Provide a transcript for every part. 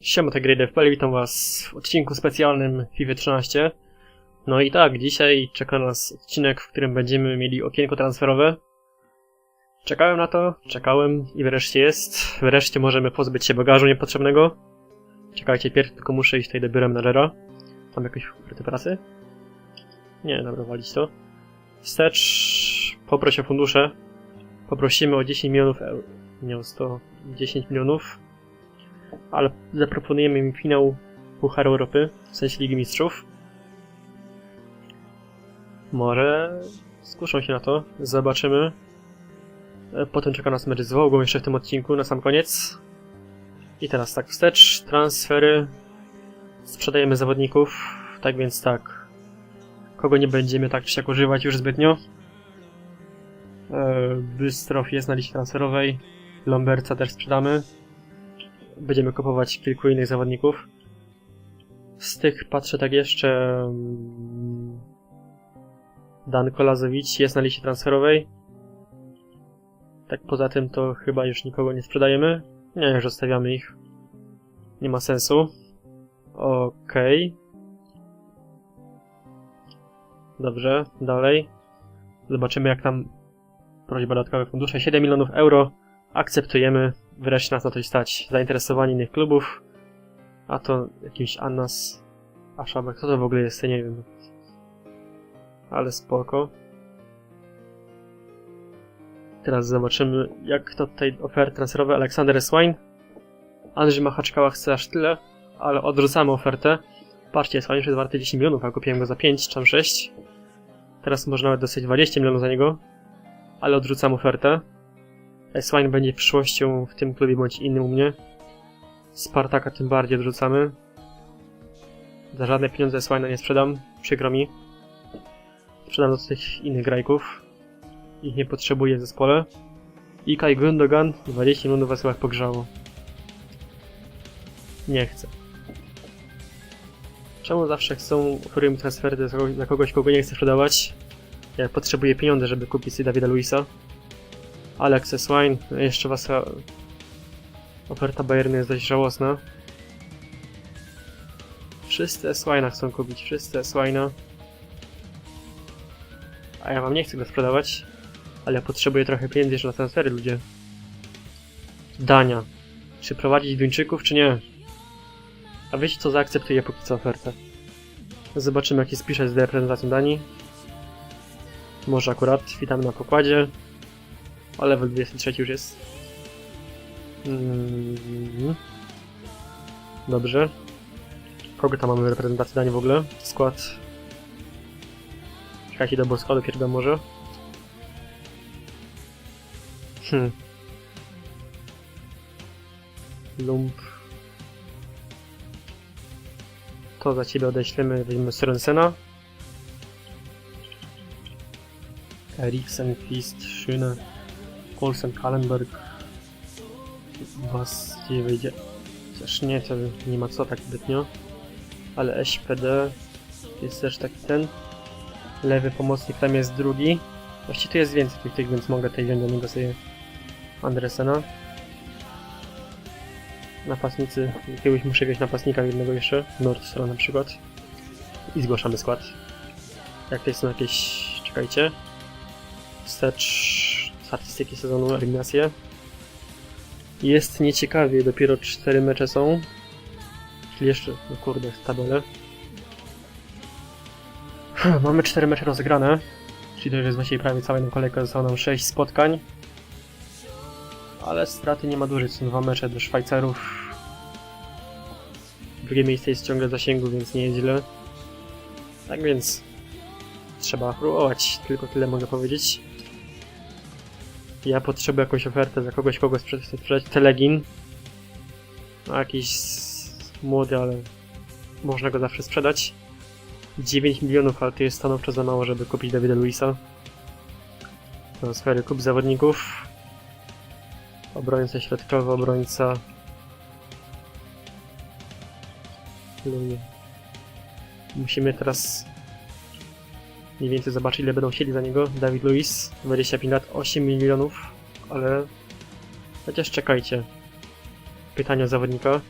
Siema, to Grey DFPL, witam was w odcinku specjalnym FIFA 13. No i tak, dzisiaj czeka nas odcinek, w którym będziemy mieli okienko transferowe. Czekałem na to, czekałem i wreszcie jest. Wreszcie możemy pozbyć się bagażu niepotrzebnego. Czekajcie, pierw tylko muszę iść tutaj do biura menadżera. Tam jakieś ukryte pracy? Nie, dobra, walić to. Wstecz, poproś o fundusze. Poprosimy o 10 milionów euro. Nie o 100, 10 milionów ale zaproponujemy im finał Pucharu Europy, w sensie Ligi Mistrzów. Może skuszą się na to, zobaczymy. E, Potem czeka nas mecz z Wołgą jeszcze w tym odcinku, na sam koniec. I teraz tak, wstecz, transfery, sprzedajemy zawodników, tak więc tak, kogo nie będziemy tak czy siak używać już zbytnio. E, Bystrow jest na liście transferowej, Lomberca też sprzedamy będziemy kupować kilku innych zawodników. Z tych patrzę tak jeszcze. mm, Dan Kolazowicz jest na liście transferowej. Tak poza tym to chyba już nikogo nie sprzedajemy. Nie, już zostawiamy ich. Nie ma sensu. Okej. Dobrze, dalej. Zobaczymy jak tam prośba dodatkowe fundusze. 7 milionów euro. Akceptujemy wreszcie nas na coś stać. Zainteresowanie innych klubów. A to jakiś Annas Aszabek. Co to w ogóle jest? Nie wiem. Ale spoko. Teraz zobaczymy, jak to tutaj oferty transferowe. Aleksander Swine. Andrzej Machaczkała chce aż tyle, ale odrzucamy ofertę. Patrzcie, Swine jest warty 10 milionów, a kupiłem go za 5 czy tam 6. Teraz można nawet dostać 20 milionów za niego, ale odrzucam ofertę. Swine będzie przyszłością w tym klubie bądź innym u mnie. Spartaka tym bardziej odrzucamy. Za żadne pieniądze Swine'a nie sprzedam, przykro mi. Sprzedam do tych innych grajków. Ich nie potrzebuję w zespole. I Kai Gundogan 20 milionów was chyba pogrzało. Nie chcę. Czemu zawsze chcą oferują mi transfery dla kogoś- kogo nie chcę sprzedawać? Ja potrzebuję pieniądze, żeby kupić Davida Luisa. Alex Wine, jeszcze was oferta Bayernu jest dość żałosna. Wszyscy Swine'a chcą kupić, wszyscy Swine'a. A ja wam nie chcę go sprzedawać, ale potrzebuję trochę pieniędzy jeszcze na transfery, ludzie. Dania. Czy prowadzić Duńczyków, czy nie? A wiecie co, zaakceptuję póki co ofertę. Zobaczymy jaki spisze z reprezentacją Danii. Może akurat, witamy na pokładzie. A level 23 już jest. Mm. Dobrze. Kogo tam mamy w reprezentacji Danii w ogóle? Skład. Czekajcie do składu pierdam może. Hmm. Lump. To za ciebie odeślemy, weźmiemy Sorensena. Eriksen, Fist, Schöne. Olsen, Kallenberg. Właściwie wyjdzie. Chociaż nie, to nie ma co tak zbytnio. Ale SPD jest też taki ten. Lewy pomocnik tam jest drugi. Właściwie tu jest więcej tych, tych więc mogę tutaj wziąć do niego sobie Andresena. Napastnicy. Jakiegoś muszę jakiegoś napastnika jednego jeszcze. Nordstrom na przykład. I zgłaszamy skład. Jak to są jakieś... czekajcie. Wstecz statystyki sezonu, eliminacje. Jest nieciekawie, dopiero 4 mecze są. Czyli jeszcze, no kurde, tabelę. Mamy 4 mecze rozegrane, czyli to już jest właściwie prawie cała jedna kolejka, zostało nam 6 spotkań. Ale straty nie ma dużych, są dwa mecze do Szwajcarów. Drugie miejsce jest ciągle w zasięgu, więc nie jest źle. Tak więc trzeba próbować, tylko tyle mogę powiedzieć. Ja potrzebuję jakąś ofertę za kogoś, kogo sprzedać. Telegin. No, jakiś młody, ale można go zawsze sprzedać. 9 milionów, ale to jest stanowczo za mało, żeby kupić Davida Luisa. Transfery kup zawodników. Obrońca środkowy, obrońca. Luję. Musimy teraz mniej więcej zobaczyć ile będą chcieli za niego. Dawid Luiz, 25 lat, 8 milionów, ale chociaż czekajcie. Pytanie o zawodnika.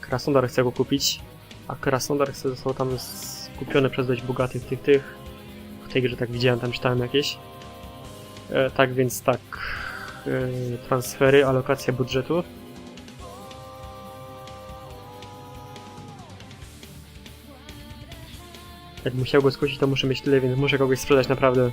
Krasnodar chce go kupić, a Krasnodar chce został tam skupiony przez dość bogatych tych tych. W tej grze tak widziałem, tam czytałem jakieś. E, tak więc tak. E, transfery, alokacja budżetu. Jak musiał go skusić, to muszę mieć tyle, więc muszę kogoś sprzedać naprawdę.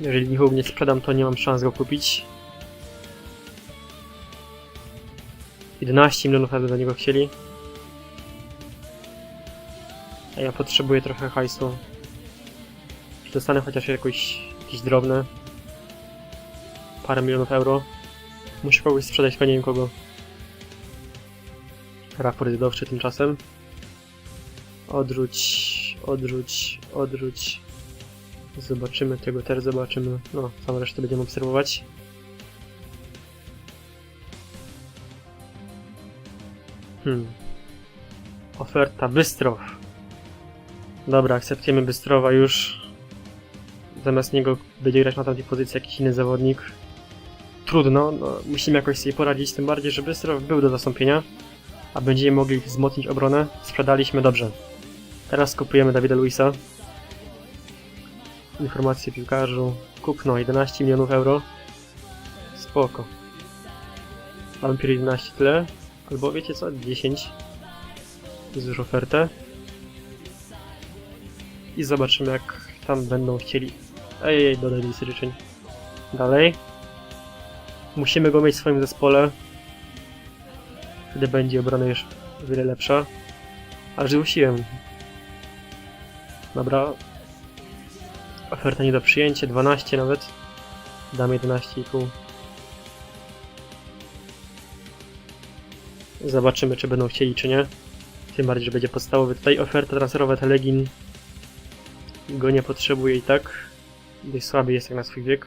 Jeżeli nikogo nie sprzedam, to nie mam szans go kupić. 11 milionów razy za niego chcieli. A ja potrzebuję trochę hajsu. Czy dostanę chociaż jakoś, jakieś drobne? Parę milionów euro. Muszę kogoś sprzedać, tylko nie wiem kogo. Raport jadowczy tymczasem. Odrzuć, odrzuć, odrzuć. Zobaczymy tego, też zobaczymy. No, całą resztę będziemy obserwować. Hmm. Oferta Bystrow. Dobra, akceptujemy Bystrowa już. Zamiast niego będzie grać na tamtej pozycji jakiś inny zawodnik. Trudno, no, musimy jakoś sobie poradzić, tym bardziej, że Bystrow był do zastąpienia, a będziemy mogli wzmocnić obronę. Sprzedaliśmy dobrze. Teraz kupujemy Dawida Luisa. Informacje piłkarzu. Kupno 11 milionów euro. Spoko. Vampir 11 tyle. Albo wiecie co? 10. Jest już ofertę. I zobaczymy jak tam będą chcieli. Ej, ej, dodaj życzeń. Dalej. Musimy go mieć w swoim zespole. Wtedy będzie obrona już o wiele lepsza. Ale zgłosiłem. Dobra. Oferta nie do przyjęcia, 12 nawet. Dam 11,5. Zobaczymy, czy będą chcieli, czy nie. Tym bardziej, że będzie podstawowy. Tutaj oferta transferowa Telegin go nie potrzebuje i tak. Dość słaby jest jak na swój wiek.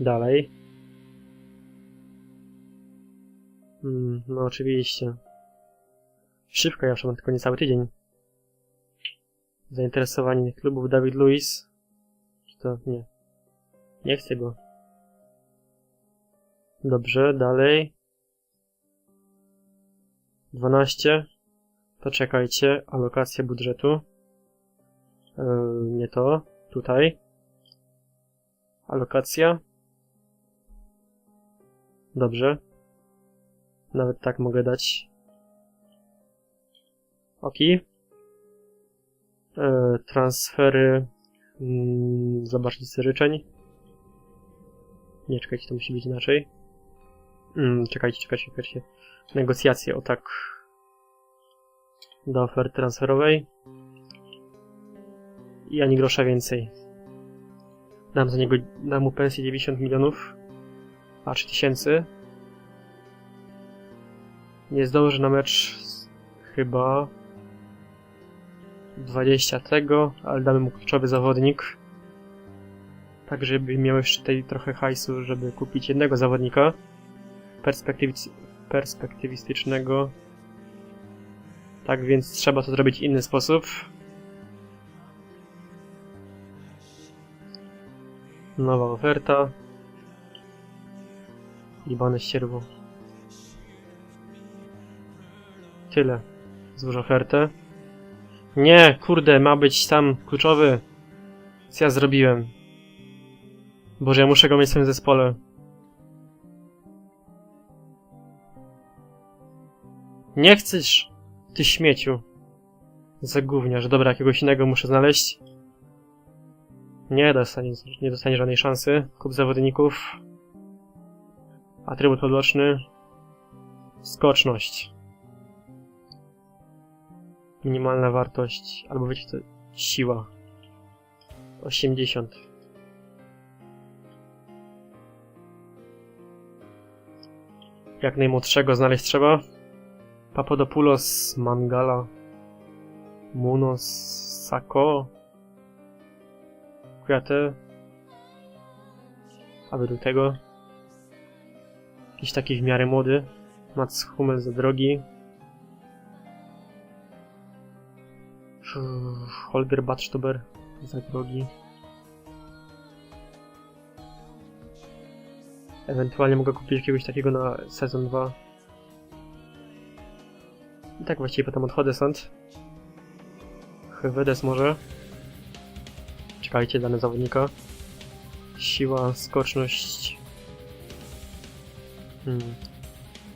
Dalej. Hmm, no oczywiście. Szybko ja mam tylko niecały tydzień. Zainteresowanie klubów David Luiz. Czy to nie? Nie chcę go. Dobrze, dalej. 12. To czekajcie, alokacja budżetu. Yy, nie to, tutaj. Alokacja. Dobrze. Nawet tak mogę dać. Ok. Yy, transfery. Yy, zobacz listy życzeń. Nie, czekajcie, to musi być inaczej. Yy, czekajcie, czekajcie, czekajcie negocjacje o tak do oferty transferowej i ani grosza więcej. Dam za niego, dam mu pensję 90 milionów, a 3 tysięcy. Nie zdąży na mecz chyba 20 tego, ale damy mu kluczowy zawodnik. Tak, żeby miał jeszcze tutaj trochę hajsu, żeby kupić jednego zawodnika. Perspektywistycznego. Tak więc trzeba to zrobić w inny sposób. Nowa oferta. Libane ścierwo. Tyle. Złóż ofertę. Nie, kurde, ma być tam kluczowy. Co ja zrobiłem? Boże, ja muszę go mieć w swoim zespole. Nie chcesz, ty śmieciu. Zagówniasz. Dobra, jakiegoś innego muszę znaleźć. Nie dostanie, nie dostanie żadnej szansy. Kup zawodników. Atrybut odloczny. Skoczność. Minimalna wartość. Albo wiecie co? Siła. 80. Jak najmłodszego znaleźć trzeba. Papadopoulos, Mangala, Munos, Sako, Kwiaty, a według tego jakiś taki w miarę młody, Mats Hummel za drogi, Holger Badstuber za drogi. Ewentualnie mogę kupić jakiegoś takiego na sezon 2. I tak właściwie potem odchodzę stąd. Hywedes może. Czekajcie, dane zawodnika. Siła, skoczność. Hmm.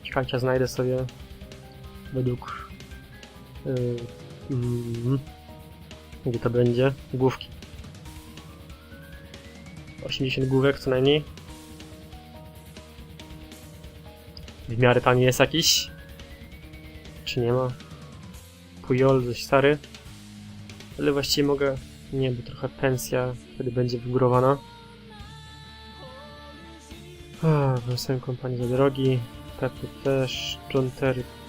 Czekajcie, znajdę sobie według... Yy, mm, gdzie to będzie? Główki. 80 główek co najmniej. W miarę tani jest jakiś? Czy nie ma? Pujol dość stary. Ale właściwie mogę... Nie, bo trochę pensja wtedy będzie wygórowana. A, wniosłem kompanię za drogi. Pepe też. John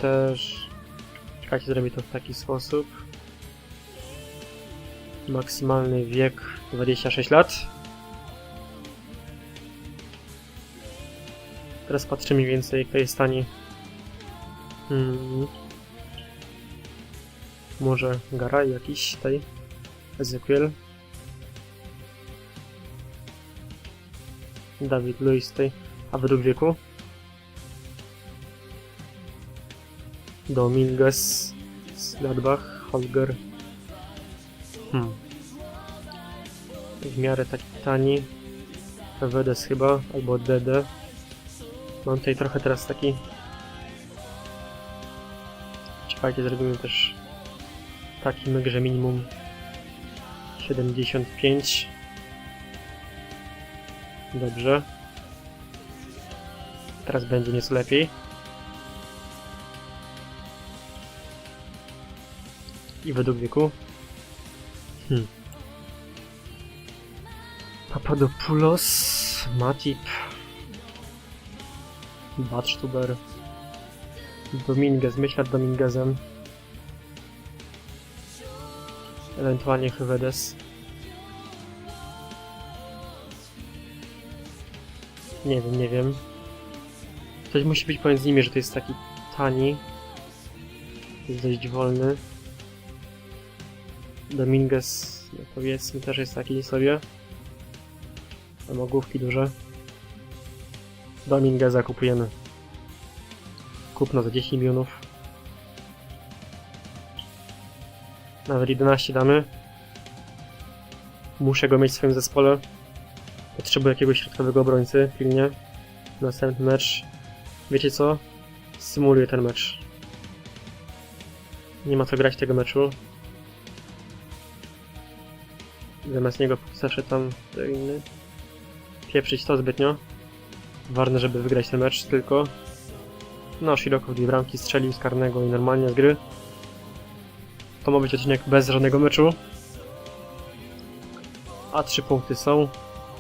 też. Czekajcie, zrobię to w taki sposób. Maksymalny wiek 26 lat. Teraz patrzę mniej więcej, kto jest tani. Hmm. Może Garaj jakiś tutaj? Ezekiel. Dawid Luiz tutaj. A według wieku? Dominguez, Gladbach, Holger. Hmm. W miarę taki tani. Wedes chyba, albo DD. Mam tutaj trochę teraz taki... Czekajcie, zrobimy też taki myk, że minimum 75. Dobrze. Teraz będzie nieco lepiej. I według wieku. Hmm. Papadopoulos, Matip, Badstuber, Dominguez, myślę nad Dominguezem. Ewentualnie Hyvedes. Nie wiem, nie wiem. Coś musi być pomiędzy nimi, że to jest taki tani. Jest dość wolny. Dominguez, no powiedzmy, też jest taki sobie. Ma główki duże. Domingueza kupujemy. Kupno za 10 milionów. Nawet 11 damy. Muszę go mieć w swoim zespole. Potrzebuję jakiegoś środkowego obrońcy, pilnie. Następny mecz. Wiecie co? Symuluję ten mecz. Nie ma co grać tego meczu. Zamiast niego zawsze tam kto inny. Pieprzyć to zbytnio. Ważne, żeby wygrać ten mecz tylko. No, Shiroko dwie bramki strzelił z karnego i normalnie z gry. To ma być odcinek bez żadnego meczu. A trzy punkty są.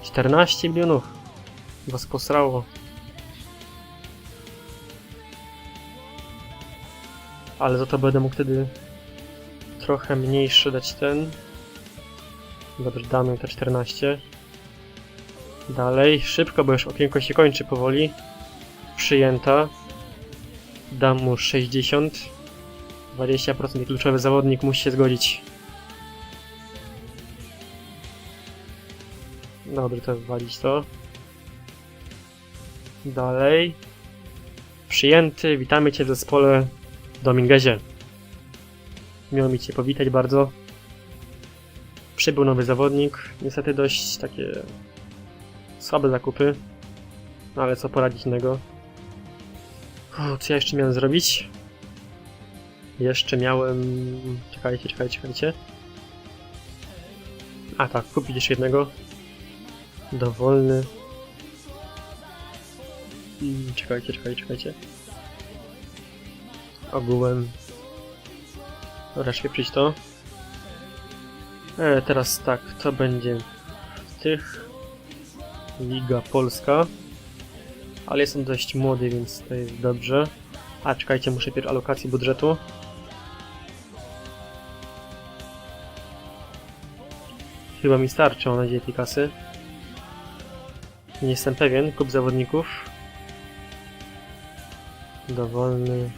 14 milionów. Was posrało. Ale za to będę mógł wtedy trochę mniejszy dać ten. Dobrze, damy te 14. Dalej, szybko, bo już okienko się kończy powoli. Przyjęta. Dam mu 60. 20% i kluczowy zawodnik musi się zgodzić. Dobrze, to walić to. Dalej. Przyjęty, witamy Cię w zespole Dominguezie. Miło mi Cię powitać bardzo. Przybył nowy zawodnik. Niestety dość takie słabe zakupy. No ale co poradzić innego. O, co ja jeszcze miałem zrobić? Jeszcze miałem... Czekajcie, czekajcie, czekajcie. A tak, kupić jeszcze jednego. Dowolny. Czekajcie, czekajcie, czekajcie. Ogółem. Dobra, przyjść to. E, teraz tak, to będzie w tych. Liga Polska. Ale jestem dość młody, więc to jest dobrze. A, czekajcie, muszę pierw alokacji budżetu. Chyba mi starczy, mam nadzieję, tej kasy. Nie jestem pewien, kup zawodników. Dowolny.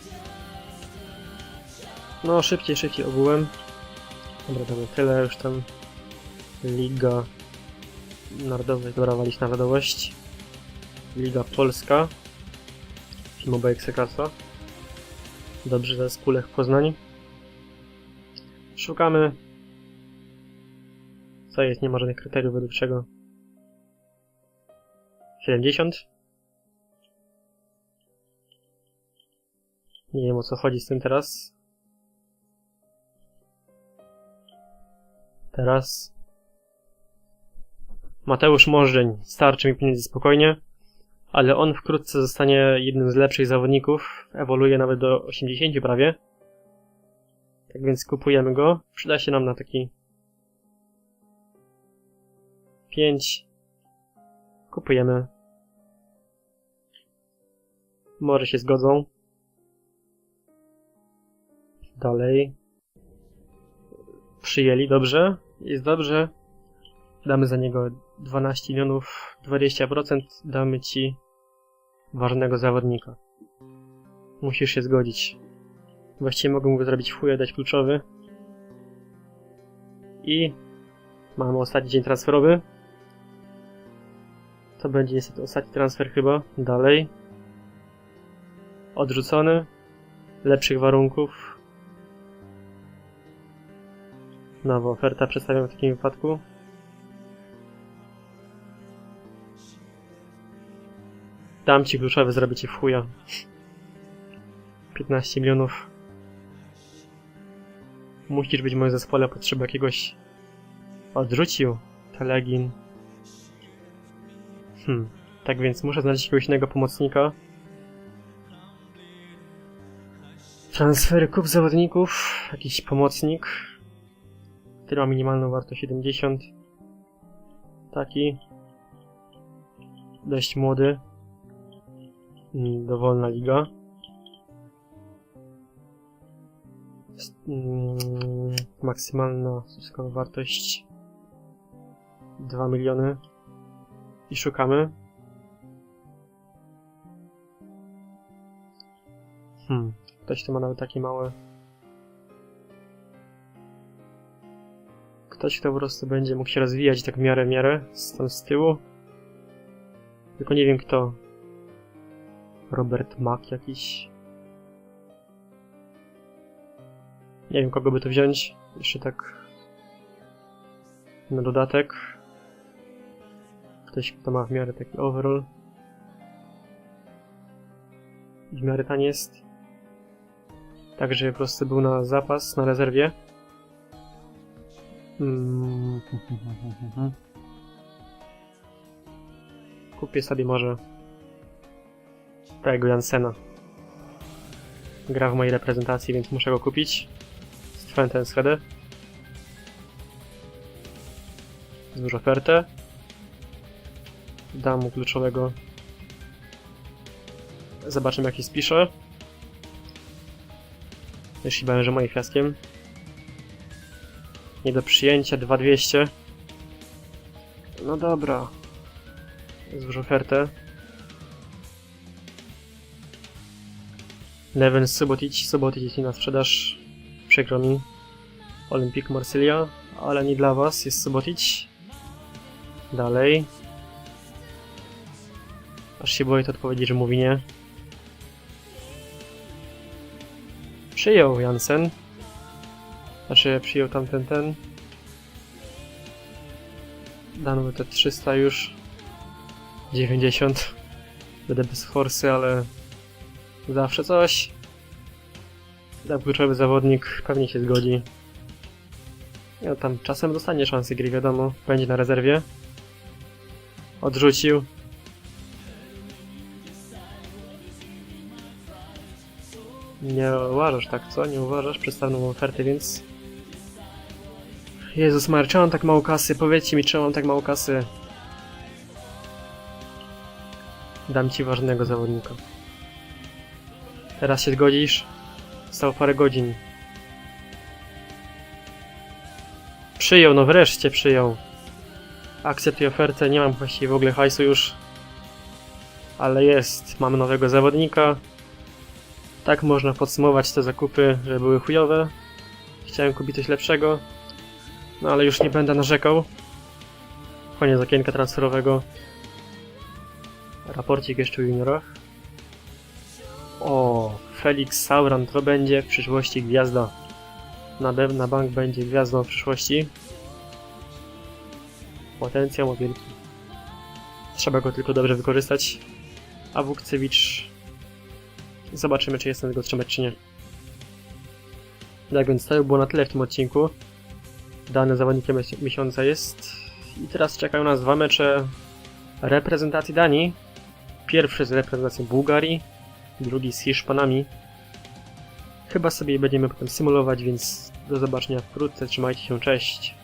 No, szybciej, szybciej ogółem. Dobra, dobra, tyle już tam. Liga Narodowa, dobra, walić narodowość. Liga Polska. Filmowa Eksekasa. Dobrze, jest Kulech Poznań. Szukamy. Co jest? Nie ma żadnych kryteriów według czego. 70? Nie wiem o co chodzi z tym teraz. Teraz. Mateusz Możdżeń. Starczy mi pieniędzy spokojnie. Ale on wkrótce zostanie jednym z lepszych zawodników. Ewoluuje nawet do 80 prawie. Tak więc kupujemy go. Przyda się nam na taki 5. Kupujemy. Może się zgodzą. Dalej. Przyjęli, dobrze. Jest dobrze. Damy za niego 12 milionów, 20% damy ci ważnego zawodnika. Musisz się zgodzić. Właściwie mogę mu zrobić chuje, dać kluczowy. I mamy ostatni dzień transferowy. To będzie niestety ostatni transfer chyba. Dalej. Odrzucony. Lepszych warunków. Nowa oferta przedstawiam w takim wypadku. Dam ci kluczowy, zrobię ci w chuja. 15 milionów. Musisz być w moim zespole, potrzeba jakiegoś... Odrzucił Telegin. Hmm. Tak więc muszę znaleźć jakiegoś innego pomocnika. Transfery kup zawodników. Jakiś pomocnik. Który ma minimalną wartość 70. Taki. Dość młody. Mm, Dowolna liga. Mm, Maksymalna zyskowa wartość 2 miliony. I szukamy. Hmm, ktoś tu ma nawet takie małe. Ktoś, kto po prostu będzie mógł się rozwijać tak w miarę, w miarę, stąd z tyłu. Tylko nie wiem kto. Robert Mack jakiś. Nie wiem kogo by tu wziąć. Jeszcze tak na dodatek. Ktoś, kto ma w miarę taki overall. W miarę tani jest. Tak, żeby po prostu był na zapas, na rezerwie. Mm. Kupię sobie może tego Jansena. Gra w mojej reprezentacji, więc muszę go kupić. Z Twente Schede. Złóż ofertę. Dam mu kluczowego. Zobaczymy jaki spisze. Jeśli będzie moim fiaskiem. Nie do przyjęcia, 2200. No dobra. Złóż ofertę. Neven Subotic, Subotic na sprzedaż. Przykro mi. Olympique Marsylia, ale nie dla was, jest Subotic. Dalej. Aż się boję to odpowiedzieć, że mówi nie. Przyjął Jansen. Znaczy, przyjął tamten ten. Dano te 300 już. 90. Będę bez forsy, ale zawsze coś. Kluczowy zawodnik, pewnie się zgodzi. No tam czasem dostanie szansy gry, wiadomo. Będzie na rezerwie. Odrzucił. Nie uważasz tak, co? Nie uważasz? Przedstawną ofertę, więc... Jezus Mary, czemu mam tak mało kasy? Powiedzcie mi, czemu mam tak mało kasy? Dam ci ważnego zawodnika. Teraz się zgodzisz? Stało parę godzin. Przyjął, no wreszcie przyjął. Akceptuję ofertę, nie mam właściwie w ogóle hajsu już. Ale jest, mamy nowego zawodnika. Tak można podsumować te zakupy, że były chujowe. Chciałem kupić coś lepszego. No ale już nie będę narzekał. Koniec okienka transferowego. Raporcik jeszcze o juniorach. O, Felix Sauran to będzie w przyszłości gwiazda. Na, na bank będzie gwiazdą w przyszłości. Potencjał ma wielki. Trzeba go tylko dobrze wykorzystać. A Wukcewicz... Zobaczymy, czy jestem go trzymać, czy nie. Tak więc to było na tyle w tym odcinku. Dany zawodnikiem mies- miesiąca jest. I teraz czekają nas dwa mecze reprezentacji Danii. Pierwszy z reprezentacją Bułgarii, drugi z Hiszpanami. Chyba sobie będziemy potem symulować, więc do zobaczenia wkrótce. Trzymajcie się, cześć.